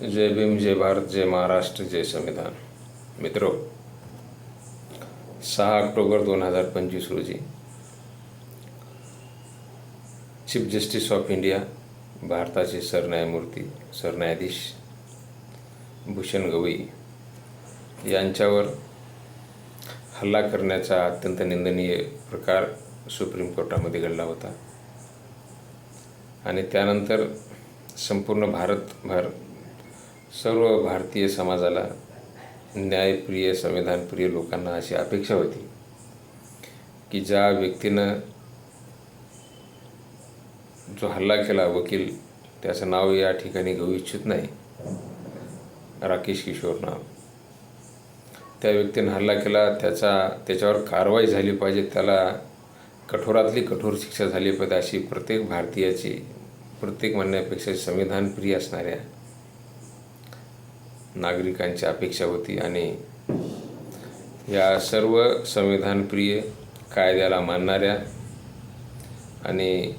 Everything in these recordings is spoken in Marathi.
जय भीम जय भारत जय महाराष्ट्र जय संविधान. मित्रो सहा ऑक्टोबर दोन हजार पंचवीस रोजी चीफ जस्टिस ऑफ इंडिया भारताचे सरन्यायमूर्ती सरन्यायाधीश भूषण गवई यांच्यावर हल्ला करण्याचा अत्यंत निंदनीय प्रकार सुप्रीम कोर्टामध्ये घडला होता. आणि त्यानंतर संपूर्ण भारतभर सर्व भारतीय समाजाला न्यायप्रिय संविधानप्रिय लोकांना अशी अपेक्षा होती की ज्या व्यक्तीनं जो हल्ला केला वकील त्याचं नाव या ठिकाणी घेऊ इच्छित नाही राकेश किशोर नाव त्या व्यक्तीनं हल्ला केला त्याचा त्याच्यावर कारवाई झाली पाहिजे त्याला कठोरातली कठोर शिक्षा झाली पाहिजे अशी प्रत्येक भारतीयाची प्रत्येक म्हणण्यापेक्षा संविधानप्रिय असणाऱ्या नागरिकांची अपेक्षा होती आणि या सर्व संविधानप्रिय कायद्याला मानणाऱ्या आणि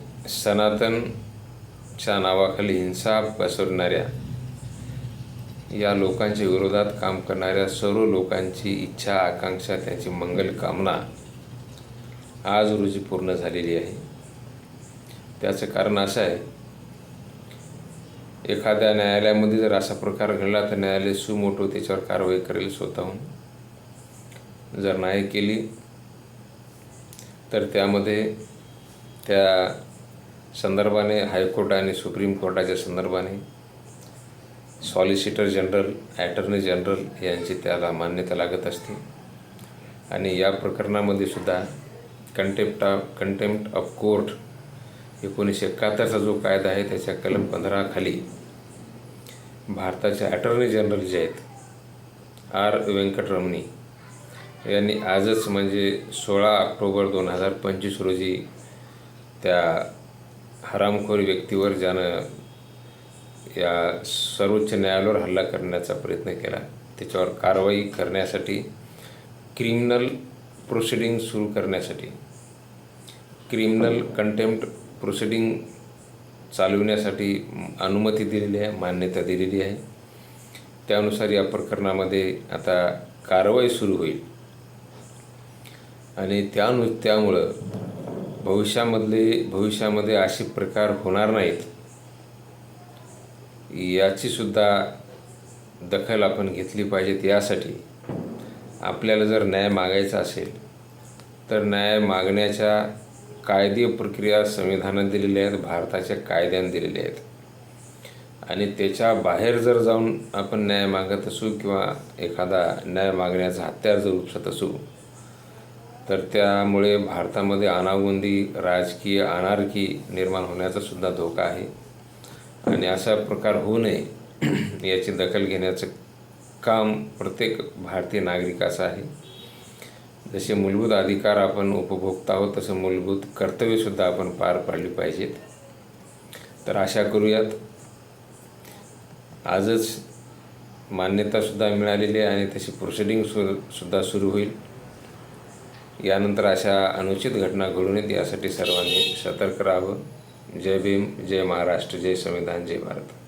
सनातनच्या नावाखाली हिंसा पसरणाऱ्या या लोकांच्या विरोधात काम करणाऱ्या सर्व लोकांची इच्छा आकांक्षा त्यांची मंगल कामना आज रोजी पूर्ण झालेली आहे. त्याचं कारण असं आहे एखाद्या न्यायालयामध्ये जर असा प्रकार घडला तर न्यायालय सुमोटो त्याच्यावर कारवाई करेल स्वतःहून. जर नाही केली तर त्यामध्ये त्या संदर्भाने हायकोर्ट आणि सुप्रीम कोर्टाच्या संदर्भाने सॉलिसिटर जनरल ॲटर्नी जनरल यांची त्याला मान्यता लागत असते. आणि या प्रकरणामध्ये सुद्धा contempt of contempt of court एकोणीसशे एकाहत्तरचा जो कायदा आहे त्याच्या कलम पंधराखाली भारताचे अटर्नी जनरल जे आहेत आर. व्यंकटरमणी यांनी आजच म्हणजे सोळा ऑक्टोबर दोन हजार पंचवीस रोजी त्या हरामखोर व्यक्तीवर ज्यानं या सर्वोच्च न्यायालयावर हल्ला करण्याचा प्रयत्न केला त्याच्यावर कारवाई करण्यासाठी क्रिमिनल प्रोसिडिंग सुरू करण्यासाठी क्रिमिनल कंटेम्प्ट प्रोसिडिंग चालविण्यासाठी अनुमती दिलेली आहे मान्यता दिलेली आहे. त्यानुसार या प्रकरणामध्ये आता कारवाई सुरू होईल. आणि त्यानु त्यामुळं भविष्यामधले भविष्यामध्ये असे प्रकार होणार नाहीत याचीसुद्धा दखल आपण घेतली पाहिजेत. यासाठी आपल्याला जर न्याय मागायचा असेल तर न्याय मागण्याच्या कायदीय प्रक्रिया संविधानात दिलेल्या आहेत भारताच्या कायद्याने दिलेल्या आहेत. आणि त्याच्या बाहेर जर जाऊन आपण न्याय मागत असू किंवा एखादा न्याय मागण्याचा हत्यार जर उपसत असू तर त्यामुळे भारतामध्ये अनागोंदी राजकीय अनारकी निर्माण होण्याचा सुद्धा धोका आहे. आणि असा प्रकार होऊ नये याची दखल घेण्याचं काम प्रत्येक भारतीय नागरिकाचं आहे. जसे मूलभूत अधिकार आपण उपभोगता आहोत तसं मूलभूत कर्तव्यसुद्धा आपण पार पाडली पाहिजेत. तर आशा करूयात आजच मान्यतासुद्धा मिळालेली आहे आणि तशी प्रोसिडिंग सु सुद्धा सुरू होईल. यानंतर अशा अनुचित घटना घडू नयेत यासाठी सर्वांनी सतर्क राहावं. जय भीम जय महाराष्ट्र जय संविधान जय भारत.